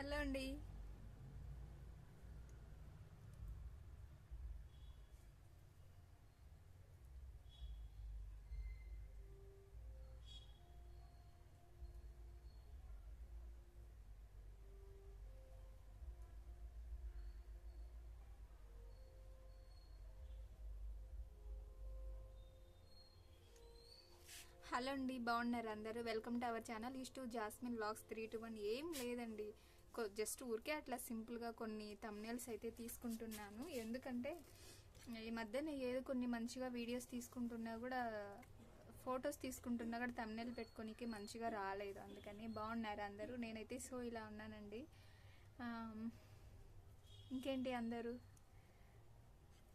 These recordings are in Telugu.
హలో అండి. హలో అండి బాగున్నారు అందరూ? Welcome to our channel. Is to jasmine lux three two one. ఏం లేదండి. జస్ట్ ఊరికే అట్లా సింపుల్గా కొన్ని తమ్నేల్స్ అయితే తీసుకుంటున్నాను. ఎందుకంటే ఈ మధ్యన ఏదో కొన్ని మంచిగా వీడియోస్ తీసుకుంటున్నా కూడా ఫొటోస్ తీసుకుంటున్నా కూడా తమ్నేల్ పెట్టుకోనికి మంచిగా రాలేదు. అందుకని బాగున్నారు అందరూ. నేనైతే సో ఇలా ఉన్నానండి. ఇంకేంటి అందరూ?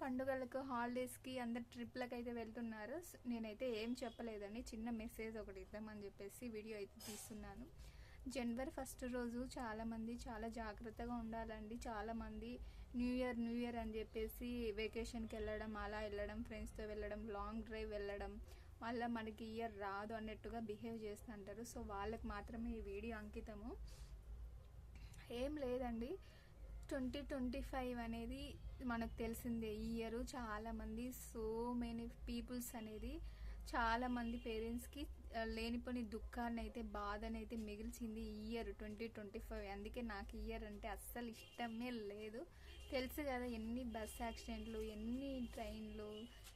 పండుగలకు హాలిడేస్కి అందరు ట్రిప్లకు అయితే వెళ్తున్నారు. నేనైతే ఏం చెప్పలేదండి. చిన్న మెసేజ్ ఒకటి ఇద్దామని చెప్పేసి వీడియో అయితే తీస్తున్నాను. జనవరి ఫస్ట్ రోజు చాలామంది చాలా జాగ్రత్తగా ఉండాలండి. చాలామంది న్యూ ఇయర్ న్యూ ఇయర్ అని చెప్పేసి వెకేషన్కి వెళ్ళడం అలా వెళ్ళడం ఫ్రెండ్స్తో వెళ్ళడం లాంగ్ డ్రైవ్ వెళ్ళడం మళ్ళీ మనకి ఇయర్ రాదు అన్నట్టుగా బిహేవ్ చేస్తుంటారు. సో వాళ్ళకి మాత్రమే ఈ వీడియో అంకితము. ఏం లేదండి. ట్వంటీ ట్వంటీ ఫైవ్ అనేది మనకు తెలిసిందే. ఈ ఇయర్ చాలామంది సో మెనీ పీపుల్స్ అనేది చాలామంది పేరెంట్స్కి లేనిపోని దుఃఖాన్ని అయితే బాధని అయితే మిగిల్చింది ఈ ఇయర్ ట్వంటీ ట్వంటీ ఫైవ్. అందుకే నాకు ఇయర్ అంటే అస్సలు ఇష్టమే లేదు. తెలుసు కదా ఎన్ని బస్ యాక్సిడెంట్లు ఎన్ని ట్రైన్లు.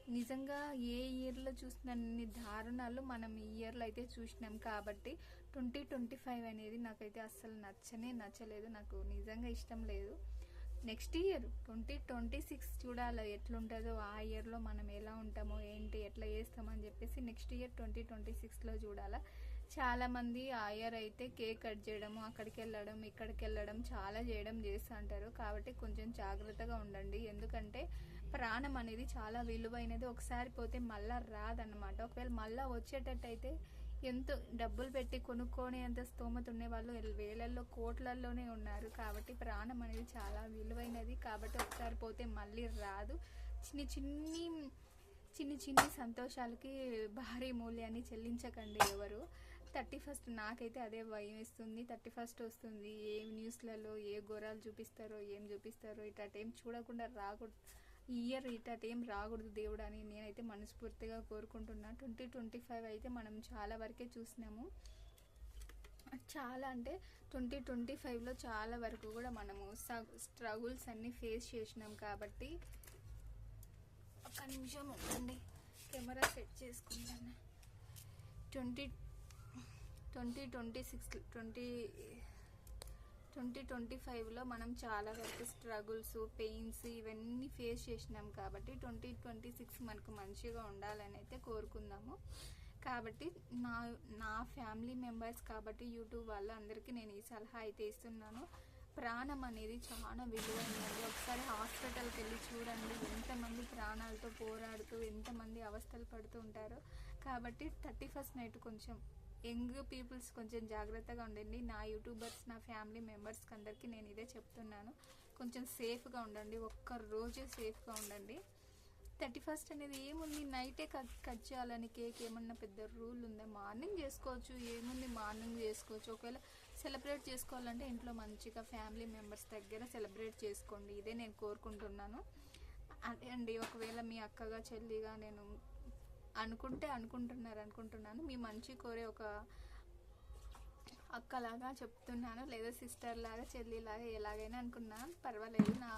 నిజంగా ఏ ఇయర్లో చూసిన అన్ని దారుణాలు మనం ఈ ఇయర్లో అయితే చూసినాం కాబట్టి ట్వంటీ ట్వంటీ ఫైవ్ అనేది నాకైతే అస్సలు నచ్చనే నచ్చలేదు. నాకు నిజంగా ఇష్టం లేదు. Next year twenty twenty six చూడాలి ఎట్లుంటుందో ఆ ఇయర్లో మనం ఎలా ఉంటామో ఏంటి ఎట్లా చేస్తామని చెప్పేసి నెక్స్ట్ ఇయర్ ట్వంటీ ట్వంటీ సిక్స్లో చూడాలా. చాలామంది ఆ ఇయర్ అయితే కేక్ కట్ చేయడము అక్కడికి వెళ్ళడం ఇక్కడికి వెళ్ళడం చాలా చేయడం చేస్తూ అంటారు కాబట్టి కొంచెం జాగ్రత్తగా ఉండండి. ఎందుకంటే ప్రాణం అనేది చాలా విలువైనది. ఒకసారి పోతే మళ్ళా రాదన్నమాట. ఒకవేళ మళ్ళా వచ్చేటట్టయితే ఎంతో డబ్బులు పెట్టి కొనుక్కొని అంత స్తోమత ఉండే వాళ్ళు వేలల్లో కోట్లల్లోనే ఉన్నారు. కాబట్టి ప్రాణం అనేది చాలా విలువైనది. కాబట్టి ఒకసారి పోతే మళ్ళీ రాదు. చిన్ని చిన్ని చిన్ని చిన్ని సంతోషాలకి భారీ మూల్యాన్ని చెల్లించకండి ఎవరు. థర్టీ ఫస్ట్ నాకైతే అదే భయం వేస్తుంది. థర్టీ ఫస్ట్ వస్తుంది. ఏ న్యూస్లలో ఏ ఘోరాలు చూపిస్తారో ఏం చూపిస్తారో ఇట్లా టైం చూడకుండా రాకూడదు. ఈ ఇయర్ ఇట్లా ఏం రాకూడదు దేవుడు అని నేనైతే మనస్ఫూర్తిగా కోరుకుంటున్నా. ట్వంటీ ట్వంటీ ఫైవ్ అయితే మనం చాలా వరకే చూసినాము. చాలా అంటే ట్వంటీ ట్వంటీ ఫైవ్లో చాలా వరకు కూడా మనము స్ట్రగుల్స్ అన్నీ ఫేస్ చేసినాం కాబట్టి ఒక నిమిషం ఉండండి. కెమెరా సెట్ చేసుకుంటాను twenty twenty twenty six twenty twenty twenty ఫైవ్లో మనం చాలా వరకు స్ట్రగుల్స్ పెయిన్స్ ఇవన్నీ ఫేస్ చేసినాం కాబట్టి ట్వంటీ ట్వంటీ సిక్స్ మనకు మంచిగా ఉండాలని అయితే కోరుకుందాము. కాబట్టి నా నా ఫ్యామిలీ మెంబర్స్ కాబట్టి యూట్యూబ్ వాళ్ళందరికీ నేను ఈ సలహా అయితే ఇస్తున్నాను. ప్రాణం అనేది చాలా విలువైనది. ఒకసారి హాస్పిటల్కి వెళ్ళి చూడండి ఎంతమంది ప్రాణాలతో పోరాడుతూ ఎంతమంది అవస్థలు పడుతూ ఉంటారో. కాబట్టి థర్టీ ఫస్ట్ నైట్ కొంచెం యంగ్ పీపుల్స్ కొంచెం జాగ్రత్తగా ఉండండి. నా యూట్యూబర్స్ నా ఫ్యామిలీ మెంబర్స్కి అందరికీ నేను ఇదే చెప్తున్నాను. కొంచెం సేఫ్గా ఉండండి. ఒక్క రోజే సేఫ్గా ఉండండి. థర్టీ ఫస్ట్ అనేది ఏముంది? నైటే కట్ కట్ చేయాలని కేక్ ఏమన్నా పెద్ద రూల్ ఉందా? మార్నింగ్ చేసుకోవచ్చు. ఏముంది? మార్నింగ్ చేసుకోవచ్చు. ఒకవేళ సెలబ్రేట్ చేసుకోవాలంటే ఇంట్లో మంచిగా ఫ్యామిలీ మెంబర్స్ దగ్గర సెలబ్రేట్ చేసుకోండి. ఇదే నేను కోరుకుంటున్నాను. అదే అండి ఒకవేళ మీ అక్కగా చెల్లిగా నేను అనుకుంటే అనుకుంటున్నారు అనుకుంటున్నాను. మీ మంచి కోరే ఒక అక్కలాగా చెప్తున్నాను లేదా సిస్టర్ లాగా చెల్లిలాగా ఎలాగైనా అనుకున్నాను పర్వాలేదు. నా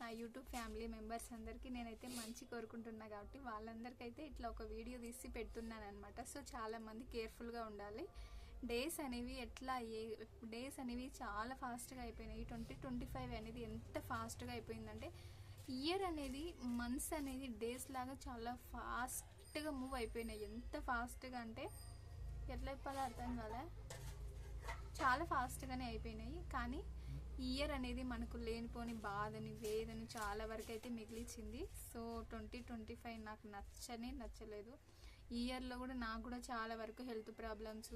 నా యూట్యూబ్ ఫ్యామిలీ మెంబర్స్ అందరికీ నేనైతే మంచి కోరుకుంటున్నా కాబట్టి వాళ్ళందరికైతే ఇట్లా ఒక వీడియో తీసి పెడుతున్నాను అనమాట సో చాలామంది కేర్ఫుల్గా ఉండాలి. డేస్ అనేవి ఎట్లా ఏ డేస్ అనేవి చాలా ఫాస్ట్గా అయిపోయినాయి. ట్వంటీ ట్వంటీ ఫైవ్ అనేది ఎంత ఫాస్ట్గా అయిపోయిందంటే ఇయర్ అనేది మంత్స్ అనేది డేస్ లాగా చాలా ఫాస్ట్ కరెక్ట్గా మూవ్ అయిపోయినాయి. ఎంత ఫాస్ట్గా అంటే ఎట్లా చెప్పాలో అర్థం కాలే. చాలా ఫాస్ట్గానే అయిపోయినాయి. కానీ ఇయర్ అనేది మనకు లేనిపోని బాధని వేదని చాలా వరకు అయితే మిగిలిచింది. సో ట్వంటీ ట్వంటీ ఫైవ్ నాకు నచ్చనే నచ్చలేదు. ఇయర్లో కూడా నాకు కూడా చాలా వరకు హెల్త్ ప్రాబ్లమ్స్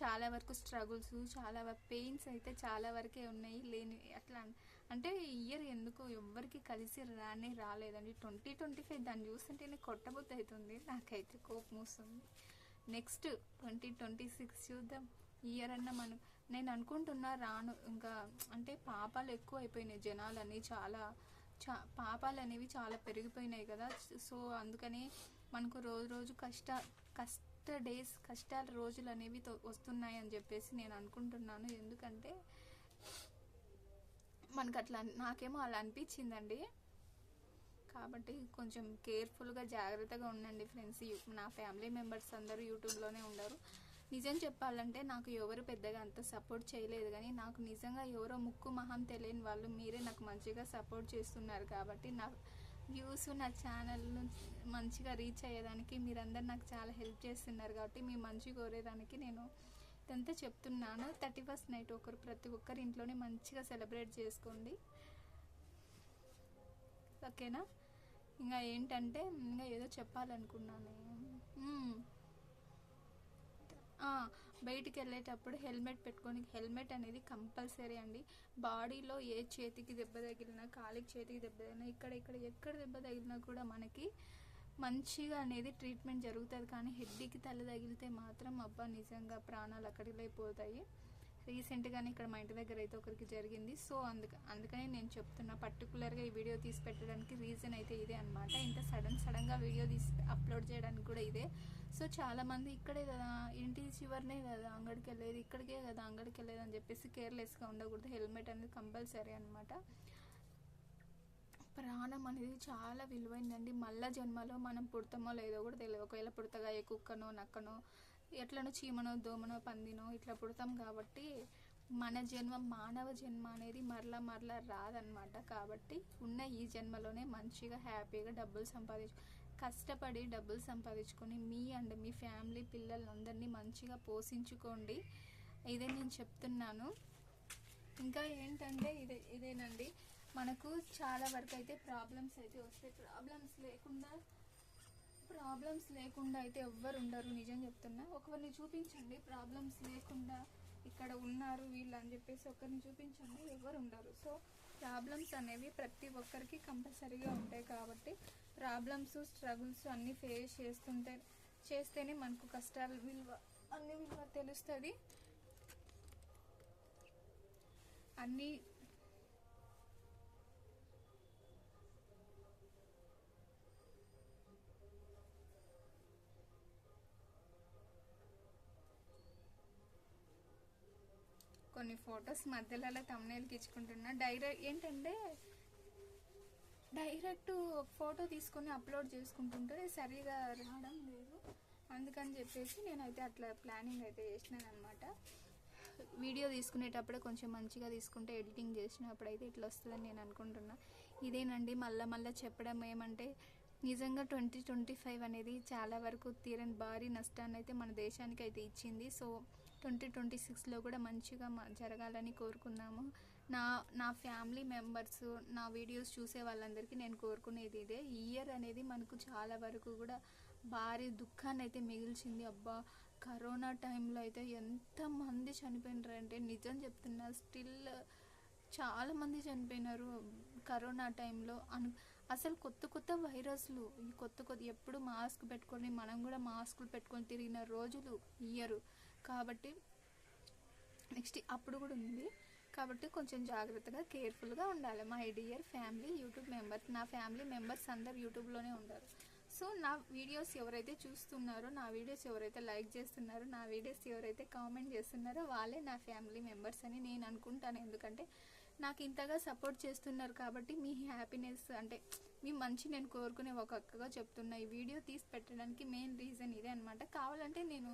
చాలా వరకు స్ట్రగుల్స్ చాలా పెయిన్స్ అయితే చాలా వరకే ఉన్నాయి. లేని అట్లా అంటే ఇయర్ ఎందుకో ఎవ్వరికి కలిసి రానే రాలేదండి. ట్వంటీ ట్వంటీ ఫైవ్ దాన్ని చూస్తుంటేనే కొట్టబుద్ధి అవుతుంది. నాకైతే కోపం వస్తుంది. నెక్స్ట్ ట్వంటీ ట్వంటీ సిక్స్ చూద్దాం ఇయర్ అన్న మనం నేను అనుకుంటున్నా రాను. ఇంకా అంటే పాపాలు ఎక్కువ అయిపోయినాయి జనాలని చాలా చా పాపాలు అనేవి చాలా పెరిగిపోయినాయి కదా. సో అందుకని మనకు రోజు రోజు కష్ట కష్ట డేస్ కష్టాల రోజులు అనేవి వస్తున్నాయి అని చెప్పేసి నేను అనుకుంటున్నాను. ఎందుకంటే మనకు అట్లా నాకేమో అలా అనిపించిందండి. కాబట్టి కొంచెం కేర్ఫుల్గా జాగ్రత్తగా ఉండండి ఫ్రెండ్స్. నా ఫ్యామిలీ మెంబర్స్ అందరూ యూట్యూబ్లోనే ఉండరు. నిజం చెప్పాలంటే నాకు ఎవరు పెద్దగా అంత సపోర్ట్ చేయలేదు. కానీ నాకు నిజంగా ఎవరో ముక్కు మహం తెలియని వాళ్ళు మీరే నాకు మంచిగా సపోర్ట్ చేస్తున్నారు. కాబట్టి నా వ్యూస్ నా ఛానల్ మంచిగా రీచ్ అయ్యేదానికి మీరందరు నాకు చాలా హెల్ప్ చేస్తున్నారు. కాబట్టి మీ మంచి కోరేదానికి నేను ఇదంతా చెప్తున్నాను. థర్టీ ఫస్ట్ నైట్ ఒకరు ప్రతి ఒక్కరి ఇంట్లోనే మంచిగా సెలబ్రేట్ చేసుకోండి. ఓకేనా? ఇంకా ఏంటంటే ఇంకా ఏదో చెప్పాలనుకున్నాను. బయటికి వెళ్ళేటప్పుడు హెల్మెట్ పెట్టుకొని హెల్మెట్ అనేది కంపల్సరీ అండి. బాడీలో ఏ చేతికి దెబ్బ తగిలినా కాలికి చేతికి దెబ్బ తగిలినా ఇక్కడ ఇక్కడ ఎక్కడ దెబ్బ తగిలినా కూడా మనకి మంచిగా అనేది ట్రీట్మెంట్ జరుగుతుంది కానీ హెడ్కి తల తగిలితే మాత్రం అబ్బా నిజంగా ప్రాణాలు అక్కడికి రీసెంట్గానే ఇక్కడ మా ఇంటి దగ్గర అయితే ఒకరికి జరిగింది. సో అందుక అందుకనే నేను చెప్తున్నా పర్టికులర్గా ఈ వీడియో తీసి పెట్టడానికి రీజన్ అయితే ఇదే అనమాట ఇంత సడన్ సడన్గా వీడియో తీసి అప్లోడ్ చేయడానికి కూడా ఇదే. సో చాలామంది ఇక్కడే కదా ఇంటి చివరినే కదా అంగడికి వెళ్ళేది ఇక్కడికే కదా అంగడికి వెళ్ళేది అని చెప్పేసి కేర్లెస్గా ఉండకూడదు. హెల్మెట్ అనేది కంపల్సరీ అనమాట ప్రాణం అనేది చాలా విలువైందండి. మళ్ళా జన్మలో మనం పుడతామో లేదో కూడా తెలియదు. ఒకవేళ పుడతగా ఏ కుక్కనో నక్కనో ఎట్లనో చీమనో దోమనో పందినో ఇట్లా పుడతాం కాబట్టి మన జన్మ మానవ జన్మ అనేది మరలా మరలా రాదనమాట కాబట్టి ఉన్న ఈ జన్మలోనే మంచిగా హ్యాపీగా డబ్బులు సంపాదించు కష్టపడి డబ్బులు సంపాదించుకొని మీ అండ్ మీ ఫ్యామిలీ పిల్లలందరినీ మంచిగా పోషించుకోండి. ఇదే నేను చెప్తున్నాను. ఇంకా ఏంటంటే ఇదే ఇదేనండి. మనకు చాలా వరకు అయితే ప్రాబ్లమ్స్ అయితే వస్తాయి. ప్రాబ్లమ్స్ లేకుండా ప్రాబ్లమ్స్ లేకుండా అయితే ఎవ్వరు ఉండరు. నిజం చెప్తున్నా. ఒకరిని చూపించండి. ప్రాబ్లమ్స్ లేకుండా ఇక్కడ ఉన్నారు వీళ్ళు అని చెప్పేసి ఒకరిని చూపించండి. ఎవరు ఉండరు. సో ప్రాబ్లమ్స్ అనేవి ప్రతి ఒక్కరికి కంపల్సరీగా ఉంటాయి కాబట్టి ప్రాబ్లమ్స్ స్ట్రగుల్స్ అన్నీ ఫేస్ చేస్తుంటే చేస్తేనే మనకు కష్టాలు విలువ అన్ని విలువ తెలుస్తుంది. అన్నీ కొన్ని ఫొటోస్ మధ్యలో అలా తమ్నేల్కి ఇచ్చుకుంటున్నా. డైరెక్ట్ ఏంటంటే డైరెక్ట్ ఫోటో తీసుకొని అప్లోడ్ చేసుకుంటుంటే సరిగా రావడం లేదు. అందుకని చెప్పేసి నేనైతే అట్లా ప్లానింగ్ అయితే చేసినాను అనమాట వీడియో తీసుకునేటప్పుడే కొంచెం మంచిగా తీసుకుంటే ఎడిటింగ్ చేసినప్పుడు అయితే ఇట్లా వస్తుందని నేను అనుకుంటున్నా. ఇదేనండి మళ్ళా మళ్ళీ చెప్పడం ఏమంటే నిజంగా ట్వంటీ ట్వంటీ ఫైవ్ అనేది చాలా వరకు తీరని భారీ నష్టాన్ని అయితే మన దేశానికి అయితే ఇచ్చింది. సో ట్వంటీ ట్వంటీ సిక్స్లో కూడా మంచిగా జరగాలని కోరుకున్నాము. నా నా ఫ్యామిలీ మెంబర్స్ నా వీడియోస్ చూసే వాళ్ళందరికీ నేను కోరుకునేది ఇదే. ఈ ఇయర్ అనేది మనకు చాలా వరకు కూడా భారీ దుఃఖాన్ని అయితే మిగిల్చింది. అబ్బా కరోనా టైంలో అయితే ఎంతమంది చనిపోయినారంటే నిజం చెప్తున్నా స్టిల్ చాలామంది చనిపోయినారు కరోనా టైంలో. అను అసలు కొత్త కొత్త వైరస్లు ఈ కొత్త కొత్త ఎప్పుడు మాస్క్ పెట్టుకొని మనం కూడా మాస్కులు పెట్టుకొని తిరిగిన రోజులు ఇయ్యరు కాబట్టి నెక్స్ట్ అప్పుడు కూడా ఉంది. కాబట్టి కొంచెం జాగ్రత్తగా కేర్ఫుల్గా ఉండాలి. My dear family YouTube members నా ఫ్యామిలీ మెంబర్స్ అందరు యూట్యూబ్లోనే ఉంటారు సో నా వీడియోస్ ఎవరైతే చూస్తున్నారో నా వీడియోస్ ఎవరైతే లైక్ చేస్తున్నారో నా వీడియోస్ ఎవరైతే కామెంట్ చేస్తున్నారో వాళ్ళే నా ఫ్యామిలీ మెంబర్స్ అని నేను అనుకుంటాను. ఎందుకంటే నాకు ఇంతగా సపోర్ట్ చేస్తున్నారు కాబట్టి మీ హ్యాపీనెస్ అంటే మీ మంచి నేను కోరుకునే ఒక అక్కగా చెప్తున్నా. ఈ వీడియో తీసి పెట్టడానికి మెయిన్ రీజన్ ఇదే అనమాట కావాలంటే నేను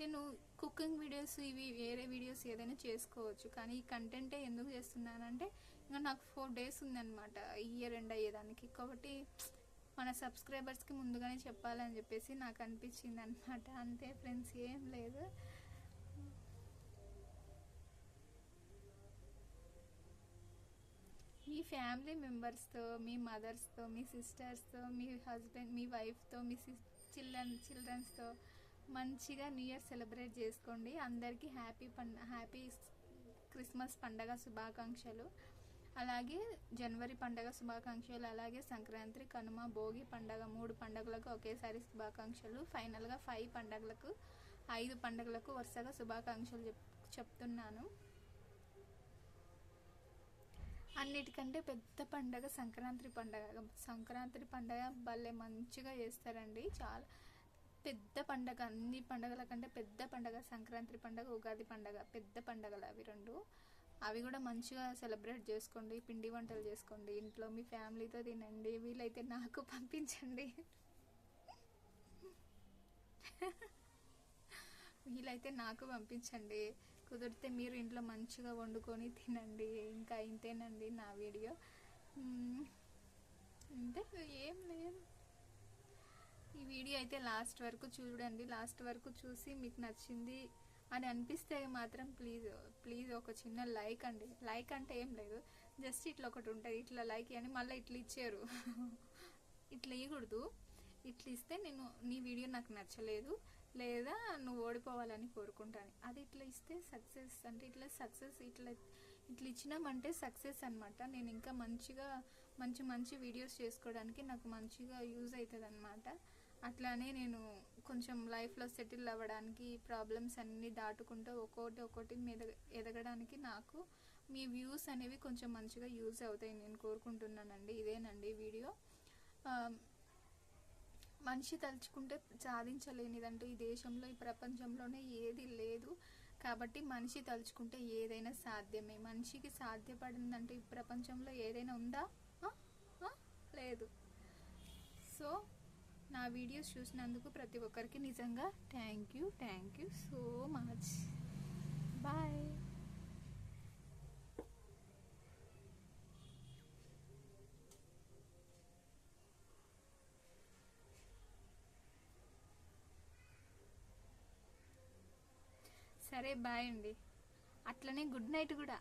నేను కుకింగ్ వీడియోస్ ఇవి వేరే వీడియోస్ ఏదైనా చేసుకోవచ్చు. కానీ ఈ కంటెంటే ఎందుకు చేస్తున్నానంటే ఇంకా నాకు ఫోర్ డేస్ ఉందన్నమాట. ఇయర్ ఎండ్ అయ్యేదానికి. కాబట్టి మన సబ్స్క్రైబర్స్కి ముందుగానే చెప్పాలని చెప్పేసి నాకు అనిపించింది అనమాట అంతే ఫ్రెండ్స్ ఏం లేదు. మీ ఫ్యామిలీ మెంబర్స్తో మీ మదర్స్తో మీ సిస్టర్స్తో మీ హస్బెండ్ మీ వైఫ్తో మీ సిస్ చిల్డ్రన్ చిల్డ్రన్స్తో మంచిగా న్యూ ఇయర్ సెలబ్రేట్ చేసుకోండి. అందరికీ హ్యాపీ పండ హ్యాపీ క్రిస్మస్ పండగ శుభాకాంక్షలు. అలాగే జనవరి పండగ శుభాకాంక్షలు అలాగే సంక్రాంతి కనుమ భోగి పండగ మూడు పండగలకు ఒకేసారి శుభాకాంక్షలు. ఫైనల్గా ఫైవ్ పండగలకు ఐదు పండగలకు వరుసగా శుభాకాంక్షలు చెప్ చెప్తున్నాను. అన్నిటికంటే పెద్ద పండగ సంక్రాంతి పండగ. సంక్రాంతి పండగ భలే మంచిగా చేస్తారండి. చాలా పెద్ద పండగ అన్ని పండగల కంటే పెద్ద పండగ సంక్రాంతి పండగ ఉగాది పండగ పెద్ద పండగలు అవి రెండు. అవి కూడా మంచిగా సెలబ్రేట్ చేసుకోండి పిండి వంటలు చేసుకోండి ఇంట్లో మీ ఫ్యామిలీతో తినండి వీలైతే నాకు పంపించండి. వీలైతే నాకు పంపించండి. కుదిరితే మీరు ఇంట్లో మంచిగా వండుకొని తినండి ఇంకా ఇంతేనండి నా వీడియో. అంటే ఏం లేదు. ఈ వీడియో అయితే లాస్ట్ వరకు చూడండి. లాస్ట్ వరకు చూసి మీకు నచ్చింది అని అనిపిస్తే మాత్రం ప్లీజ్ ప్లీజ్ ఒక చిన్న లైక్ అండి. లైక్ అంటే ఏం లేదు. జస్ట్ ఇట్లా ఒకటి ఉంటుంది. ఇట్లా లైక్ అని మళ్ళీ ఇట్లా ఇచ్చారు. ఇట్లా ఇవ్వకూడదు ఇట్లా ఇస్తే నేను నీ వీడియో నాకు నచ్చలేదు. లేదా నువ్వు ఓడిపోవాలని కోరుకుంటాను. అది ఇట్లా ఇస్తే సక్సెస్. అంటే ఇట్లా సక్సెస్ ఇట్లా ఇట్లా ఇచ్చినామంటే సక్సెస్ అన్నమాట. నేను ఇంకా మంచిగా మంచి మంచి వీడియోస్ చేసుకోవడానికి నాకు మంచిగా యూజ్ అవుతుంది అనమాట అట్లానే నేను కొంచెం లైఫ్లో సెటిల్ అవ్వడానికి ప్రాబ్లమ్స్ అన్నీ దాటుకుంటూ ఒక్కోటి ఒక్కోటి మీద ఎదగడానికి నాకు మీ వ్యూస్ అనేవి కొంచెం మంచిగా యూజ్ అవుతాయి నేను కోరుకుంటున్నానండి. ఇదేనండి వీడియో. మనిషి తలుచుకుంటే సాధించలేనిదంటూ ఈ దేశంలో ఈ ప్రపంచంలోనే ఏది లేదు. కాబట్టి మనిషి తలుచుకుంటే ఏదైనా సాధ్యమే. మనిషికి సాధ్యపడిందంటే ఈ ప్రపంచంలో ఏదైనా ఉందా? లేదు. సో నా వీడియోస్ చూసినందుకు ప్రతి ఒక్కరికి నిజంగా thank you thank you so much bye సరే బాయ్ అండి. అట్లనే గుడ్ నైట్ కూడా.